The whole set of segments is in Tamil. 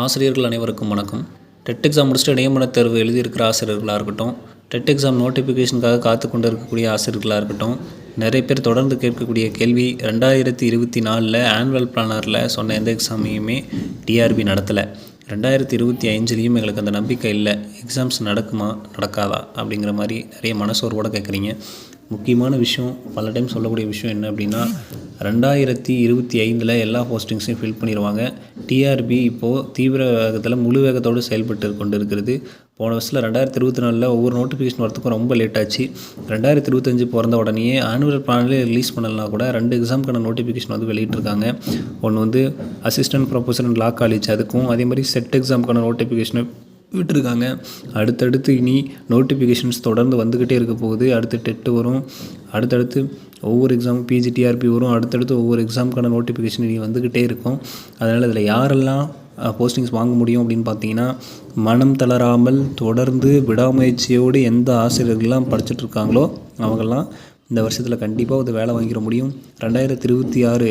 ஆசிரியர்கள் அனைவருக்கும் வணக்கம். டெட் எக்ஸாம் முடிச்சுட்டு நியமன தேர்வு எழுதியிருக்கிற ஆசிரியர்களாக இருக்கட்டும் டெட் எக்ஸாம் நோட்டிஃபிகேஷனுக்காக காத்து கொண்டு இருக்கக்கூடிய ஆசிரியர்களாக இருக்கட்டும் நிறைய பேர் தொடர்ந்து கேட்கக்கூடிய கேள்வி ரெண்டாயிரத்தி இருபத்தி நாலில் ஆனுவல் பிளானரில் சொன்ன எந்த எக்ஸாமையுமே டிஆர்பி நடத்தலை. ரெண்டாயிரத்தி இருபத்தி அஞ்சுலேயும் எங்களுக்கு அந்த நம்பிக்கை இல்லை. எக்ஸாம்ஸ் நடக்குமா நடக்காதா அப்படிங்கிற மாதிரி நிறைய மனசோர்வோட கேட்குறீங்க முக்கியமான விஷயம் பல டைம் சொல்லக்கூடிய விஷயம் என்ன அப்படின்னா ரெண்டாயிரத்தி இருபத்தி ஐந்தில் எல்லா போஸ்டிங்ஸையும் ஃபில் பண்ணிடுவாங்க டிஆர்பி இப்போது தீவிர வேகத்தில் முழு வேகத்தோடு செயல்பட்டு கொண்டு இருக்கிறது போன வருஷத்தில் ரெண்டாயிரத்தி இருபத்தி நாலில் ஒவ்வொரு நோட்டிஃபிகேஷன் வரத்துக்கும் ரொம்ப லேட் ஆச்சு. ரெண்டாயிரத்தி இருபத்தஞ்சு பிறந்த உடனே ஆனுவல் பிளானே ரிலீஸ் பண்ணலாம் கூட ரெண்டு எக்ஸாமுக்கான நோட்டிஃபிகேஷன் வந்து வெளியிட்டிருக்காங்க. ஒன்று வந்து அசிஸ்டன்ட் ப்ரொஃபஸர் லா காலேஜ் அதுக்கும் அதே மாதிரி செட் எக்ஸாமுக்கான நோட்டிஃபிகேஷனை விட்டுருக்காங்க. அடுத்தடுத்து இனி நோட்டிஃபிகேஷன்ஸ் தொடர்ந்து வந்துக்கிட்டே இருக்க போகுது. அடுத்து டெட்டு வரும். அடுத்தடுத்து ஒவ்வொரு எக்ஸாம் பிஜிடிஆர்பி வரும். அடுத்தடுத்து ஒவ்வொரு எக்ஸாமுக்கான நோட்டிஃபிகேஷன் இனி வந்துக்கிட்டே இருக்கும். அதனால் இதில் யாரெல்லாம் போஸ்டிங்ஸ் வாங்க முடியும் அப்படின்னு பார்த்தீங்கன்னா மனம் தளராமல் தொடர்ந்து விடாமுயற்சியோடு எந்த ஆசிரியர்கள்லாம் படிச்சுட்டு இருக்காங்களோ அவங்கெல்லாம் இந்த வருஷத்தில் கண்டிப்பாக ஒரு வேலை வாங்கிட முடியும். ரெண்டாயிரத்தி இருபத்தி ஆறு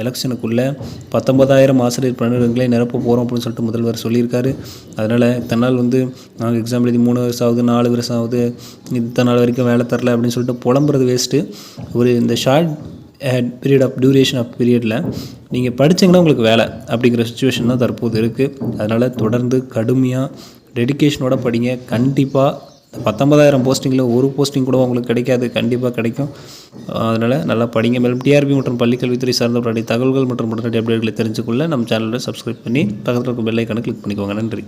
எலெக்ஷனுக்குள்ளே பத்தொன்பதாயிரம் ஆசிரியர் பணியிடங்களை நிரப்ப போகிறோம் அப்படின்னு சொல்லிட்டு முதல்வர் சொல்லியிருக்காரு. அதனால் தன்னால் வந்து நாங்கள் எக்ஸாம் எழுதி மூணு வருஷம் ஆகுது நாலு வருஷம் ஆகுது. இத்தனை நாள் வரைக்கும் வேலை தரல அப்படின்னு சொல்லிட்டு புலம்புறது வேஸ்ட்டு ஒரு இந்த short period of duration of பீரியடில் நீங்கள் படித்தீங்கன்னா உங்களுக்கு வேலை அப்படிங்கிற சுச்சுவேஷன் தான் தற்போது இருக்குது அதனால் தொடர்ந்து கடுமையாக டெடிக்கேஷனோட படிங்க. கண்டிப்பாக பத்தொன்பதாயிரம் போஸ்டிங்கில் ஒரு போஸ்டிங் கூட உங்களுக்கு கிடைக்காது கண்டிப்பாக கிடைக்கும். அதனால் நல்லா படிங்க. மேலும் டிஆர்பி மற்றும் பள்ளிக்கல்வித்துறை சார்ந்த உடனடி தகவல்கள் மற்றும் உடனடி அப்டேட்களை தெரிஞ்சுக்கொள்ள நம்ம சேனலில் சப்ஸ்கிரைப் பண்ணி பக்கத்தில் இருக்கும் பெல்லைக்கான கிளிக் பண்ணிக்கோங்க. நன்றி.